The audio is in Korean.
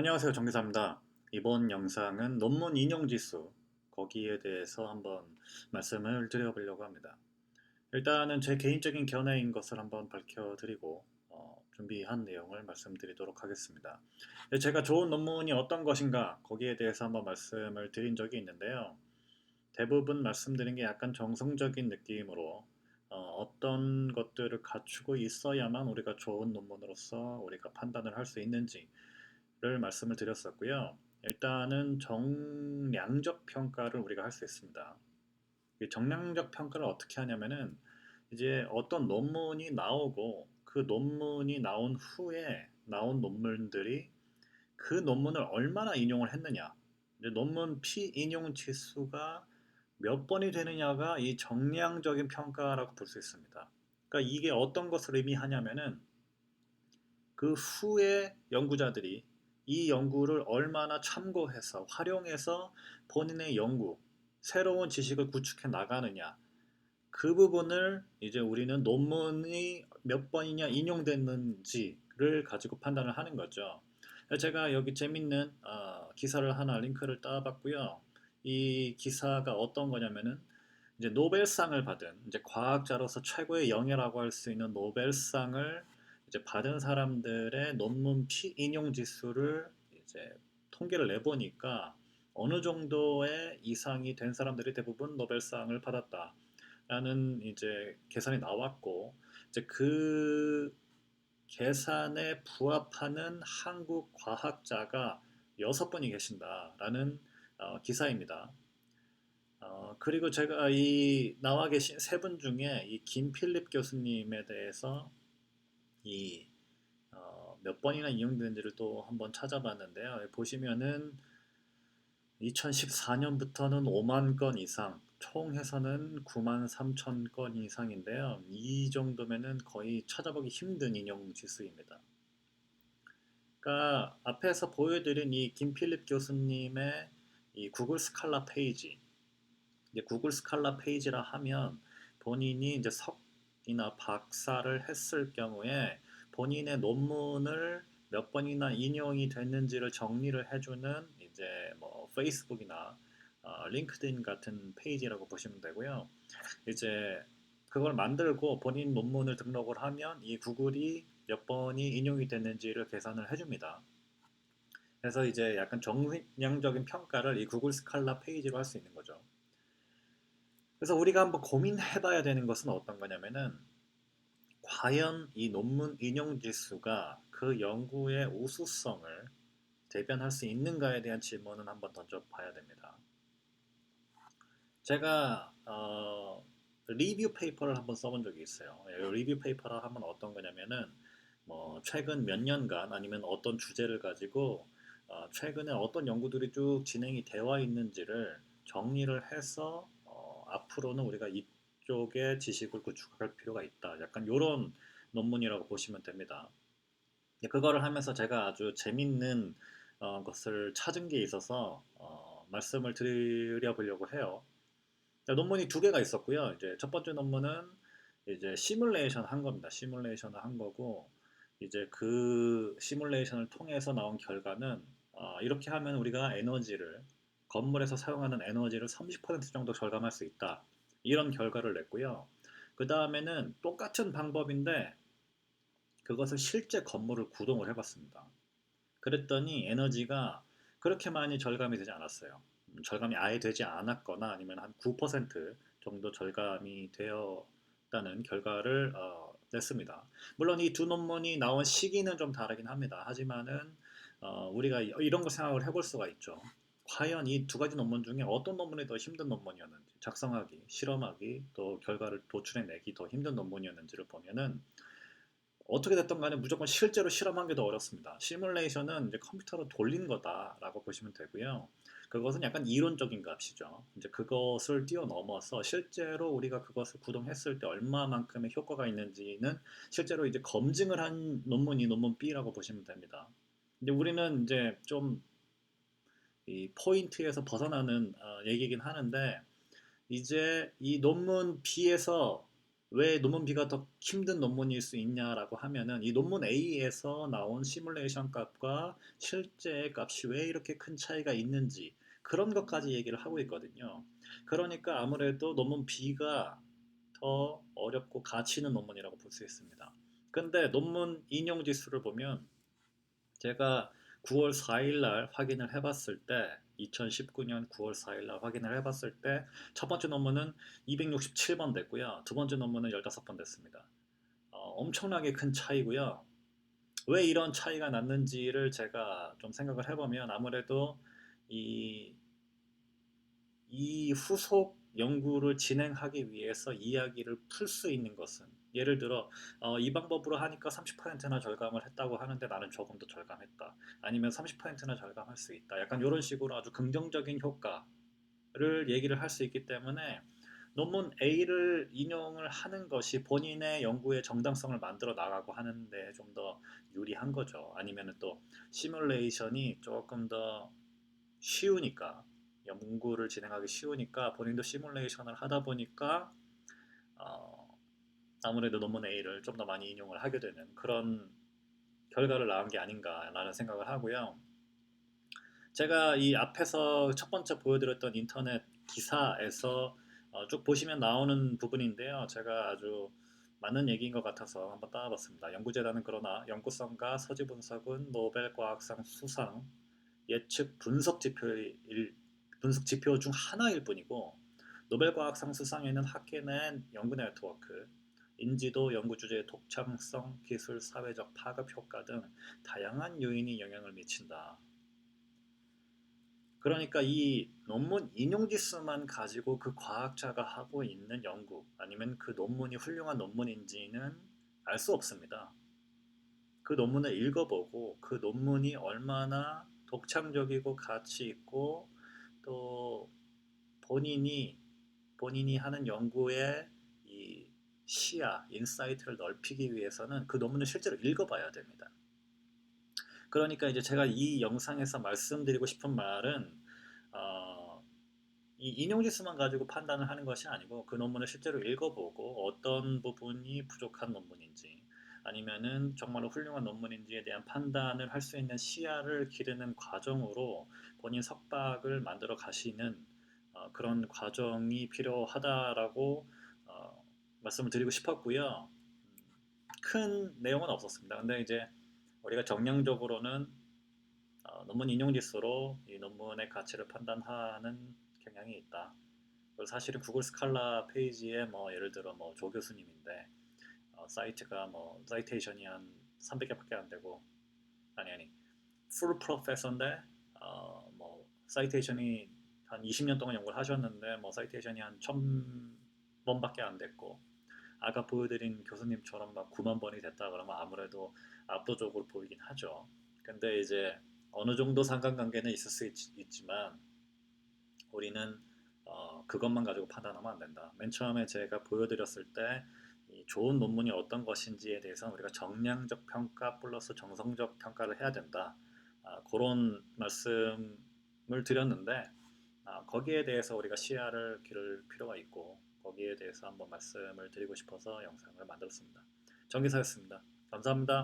안녕하세요. 정기사입니다. 이번 영상은 논문 인용 지수 거기에 대해서 한번 말씀을 드려보려고 합니다. 일단은 제 개인적인 견해인 것을 한번 밝혀드리고 어, 준비한 내용을 말씀드리도록 하겠습니다. 네, 제가 좋은 논문이 어떤 것인가 거기에 대해서 한번 말씀을 드린 적이 있는데요. 대부분 말씀드린 게 약간 정성적인 느낌으로 어, 떤 것들을 갖추고 있어야만 우리가 좋은 논문으로서 우리가 판단을 할 수 있는지 를 말씀을 드렸었고요. 일단은 정량적 평가를 우리가 할 수 있습니다. 정량적 평가를 어떻게 하냐면은 이제 어떤 논문이 나오고 그 논문이 나온 후에 나온 논문들이 그 논문을 얼마나 인용을 했느냐 논문 피인용 지수가 몇 번이 되느냐가 이 정량적인 평가라고 볼 수 있습니다. 그러니까 이게 어떤 것을 의미하냐면은 그 후에 연구자들이 이 연구를 얼마나 참고해서 활용해서 본인의 연구, 새로운 지식을 구축해 나가느냐. 그 부분을 이제 우리는 논문이 몇 번이냐 인용됐는지를 가지고 판단을 하는 거죠. 제가 여기 재밌는 어, 기사를 하나 링크를 따봤고요. 이 기사가 어떤 거냐면은 이제 노벨상을 받은 이제 과학자로서 최고의 영예라고 할 수 있는 노벨상을 이제 받은 사람들의 논문 피 인용 지수를 이제 통계를 내보니까 어느 정도의 이상이 된 사람들이 대부분 노벨상을 받았다라는 이제 계산이 나왔고 이제 그 계산에 부합하는 한국 과학자가 여섯 분이 계신다라는 어, 기사입니다. 어, 그리고 제가 이 나와 계신 세 분 중에 이 김필립 교수님에 대해서 이몇 어, 번이나 이용되는지를 또 한번 찾아봤는데요. 보시면은 2014년부터는 5만 건 이상, 총 해서는 9만 3천 건 이상인데요. 이 정도면은 거의 찾아보기 힘든 인용 지수입니다. 그러니까 앞에서 보여드린 이 김필립 교수님의 이 구글 스칼라 페이지, 이제 구글 스칼라 페이지라 하면 본인이 이제 석 이나 박사를 했을 경우에 본인의 논문을 몇 번이나 인용이 됐는지를 정리를 해주는 이제 뭐 페이스북이나 어, 링크드인 같은 페이지라고 보시면 되고요. 이제 그걸 만들고 본인 논문을 등록을 하면 이 구글이 몇 번이 인용이 됐는지를 계산을 해줍니다. 그래서 이제 약간 정량적인 평가를 이 구글 스칼라 페이지로 할 수 있는 거죠. 그래서 우리가 한번 고민해봐야 되는 것은 어떤 거냐면은 과연 이 논문 인용 지수가 그 연구의 우수성을 대변할 수 있는가에 대한 질문은 한번 던져봐야 됩니다. 제가 어, 리뷰 페이퍼를 한번 써본 적이 있어요. 리뷰 페이퍼라 하면 어떤 거냐면은 뭐 최근 몇 년간 아니면 어떤 주제를 가지고 어, 최근에 어떤 연구들이 쭉 진행이 되어 있는지를 정리를 해서 앞으로는 우리가 이쪽에 지식을 구축할 필요가 있다. 약간 이런 논문이라고 보시면 됩니다. 그거를 하면서 제가 아주 재밌는 어, 것을 찾은 게 있어서 어, 말씀을 드려보려고 해요. 논문이 두 개가 있었고요. 이제 첫 번째 논문은 이제 시뮬레이션 한 겁니다. 시뮬레이션을 한 거고 이제 그 시뮬레이션을 통해서 나온 결과는 어, 이렇게 하면 우리가 에너지를 건물에서 사용하는 에너지를 30% 정도 절감할 수 있다. 이런 결과를 냈고요. 그 다음에는 똑같은 방법인데 그것을 실제 건물을 구동을 해봤습니다. 그랬더니 에너지가 그렇게 많이 절감이 되지 않았어요. 음, 절감이 아예 되지 않았거나 아니면 한 9% 정도 절감이 되었다는 결과를 어, 냈습니다. 물론 이 두 논문이 나온 시기는 좀 다르긴 합니다. 하지만은 어, 우리가 이런 거 생각을 해볼 수가 있죠. 과연 이 두 가지 논문 중에 어떤 논문이 더 힘든 논문이었는지 작성하기, 실험하기, 또 결과를 도출해내기 더 힘든 논문이었는지를 보면은 어떻게 됐든 간에 무조건 실제로 실험한 게 더 어렵습니다. 시뮬레이션은 이제 컴퓨터로 돌린 거다라고 보시면 되고요. 그것은 약간 이론적인 값이죠. 이제 그것을 뛰어넘어서 실제로 우리가 그것을 구동했을 때 얼마만큼의 효과가 있는지는 실제로 이제 검증을 한 논문이 논문 B라고 보시면 됩니다. 근데 우리는 이제 좀 이 포인트에서 벗어나는 어, 얘기긴 하는데 이제 이 논문 B에서 왜 논문 B가 더 힘든 논문일 수 있냐라고 하면은 이 논문 A에서 나온 시뮬레이션 값과 실제 값이 왜 이렇게 큰 차이가 있는지 그런 것까지 얘기를 하고 있거든요. 그러니까 아무래도 논문 B가 더 어렵고 가치 있는 논문이라고 볼 수 있습니다. 근데 논문 인용 지수를 보면 제가 9월 4일 날 확인을 해봤을 때 2019년 9월 4일 날 확인을 해봤을 때 첫 번째 논문은 267번 됐고요. 두 번째 논문은 15번 됐습니다. 어, 엄청나게 큰 차이고요. 왜 이런 차이가 났는지를 제가 좀 생각을 해보면 아무래도 이, 이 후속 연구를 진행하기 위해서 이야기를 풀 수 있는 것은 예를 들어 어, 이 방법으로 하니까 30%나 절감을 했다고 하는데 나는 조금 더 절감했다. 아니면 30%나 절감할 수 있다. 약간 이런 식으로 아주 긍정적인 효과를 얘기를 할 수 있기 때문에 논문 A를 인용을 하는 것이 본인의 연구의 정당성을 만들어 나가고 하는데 좀 더 유리한 거죠. 아니면 또 시뮬레이션이 조금 더 쉬우니까 연구를 진행하기 쉬우니까 본인도 시뮬레이션을 하다 보니까 어, 아무래도 논문 A를 좀 더 많이 인용을 하게 되는 그런 결과를 낳은 게 아닌가라는 생각을 하고요. 제가 이 앞에서 첫 번째 보여드렸던 인터넷 기사에서 어, 쭉 보시면 나오는 부분인데요. 제가 아주 맞는 얘기인 것 같아서 한번 따와봤습니다. 연구재단은 그러나 연구성과 서지 분석은 노벨 과학상 수상 예측 분석 지표일 분석 지표 중 하나일 뿐이고 노벨 과학상 수상에는 학계 낸 연구 네트워크, 인지도, 연구 주제의 독창성, 기술, 사회적 파급 효과 등 다양한 요인이 영향을 미친다. 그러니까 이 논문 인용 지수만 가지고 그 과학자가 하고 있는 연구 아니면 그 논문이 훌륭한 논문인지는 알 수 없습니다. 그 논문을 읽어보고 그 논문이 얼마나 독창적이고 가치 있고 또 본인이 본인이 하는 연구의 이 시야, 인사이트를 넓히기 위해서는 그 논문을 실제로 읽어봐야 됩니다. 그러니까 이제 제가 이 영상에서 말씀드리고 싶은 말은 어, 이 인용 지수만 가지고 판단을 하는 것이 아니고 그 논문을 실제로 읽어보고 어떤 부분이 부족한 논문인지 아니면은 정말로 훌륭한 논문인지에 대한 판단을 할 수 있는 시야를 기르는 과정으로 본인 석박을 만들어 가시는 어, 그런 과정이 필요하다라고 어, 말씀을 드리고 싶었고요. 음, 큰 내용은 없었습니다. 근데 이제 우리가 정량적으로는 어, 논문 인용 지수로 이 논문의 가치를 판단하는 경향이 있다. 사실은 구글 스칼라 페이지에 뭐 예를 들어 뭐 조 교수님인데 어, 사이트가 뭐 사이테이션이 한 300개밖에 안 되고 아니 아니 풀 프로페서인데 어, 뭐 사이테이션이 한 20년 동안 연구를 하셨는데 뭐 사이테이션이 한 1000번밖에 안 됐고 아까 보여드린 교수님처럼 막 9만 번이 됐다 그러면 아무래도 압도적으로 보이긴 하죠. 근데 이제 어느 정도 상관관계는 있을 수 있, 지만 우리는 어, 그것만 가지고 판단하면 안 된다. 맨 처음에 제가 보여드렸을 때 좋은 논문이 어떤 것인지에 대해서는 우리가 정량적 평가 플러스 정성적 평가를 해야 된다. 아, 그런 말씀을 드렸는데 아, 거기에 대해서 우리가 시야를 기를 필요가 있고 거기에 대해서 한번 말씀을 드리고 싶어서 영상을 만들었습니다. 정기사였습니다. 감사합니다.